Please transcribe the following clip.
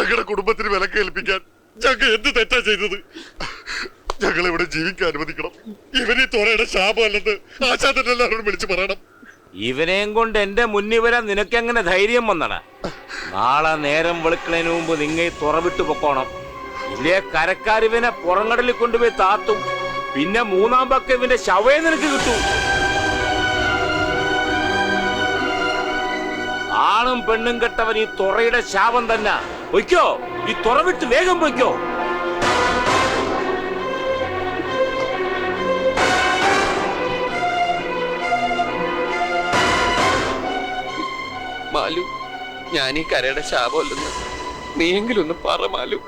ഞങ്ങളുടെ കുടുംബത്തിന് വിലക്കേൽപ്പിക്കാൻ ഞങ്ങൾ എന്ത് തെറ്റാ ചെയ്തത്? ഞങ്ങൾ ഇവിടെ ജീവിക്കാൻ അനുവദിക്കണം. ഇവനീ തോരയുടെ ശാപമല്ലെന്ന് ആശാന്റെ എല്ലാവരോടും വിളിച്ചു പറയണം. ഇവനെയും കൊണ്ട് എന്റെ മുന്നിൽ വരാൻ നിനക്കെങ്ങനെ ധൈര്യം വന്നട? നാളെ നേരം വെളുക്കണതിന് മുമ്പ് നിങ്ങ ഈ തുറവിട്ട് പൊക്കോണം. ഇല്ലേ കരക്കാരിവനെ പുറങ്ങടലിൽ കൊണ്ടുപോയി താത്തും പിന്നെ മൂന്നാം പക്ക ഇവന്റെ ശവയെ നിനക്ക് കിട്ടും. ആണും പെണ്ണും കെട്ടവൻ ഈ തുറയുടെ ശാപം തന്നെ. പൊയ്ക്കോ. ഈ തുറവിട്ട് വേഗം പൊയ്ക്കോ. മാലു ഞാൻ ഈ കരയുടെ ശാപമല്ലെന്ന് നീയെങ്കിലും ഒന്ന് പറ മാലു.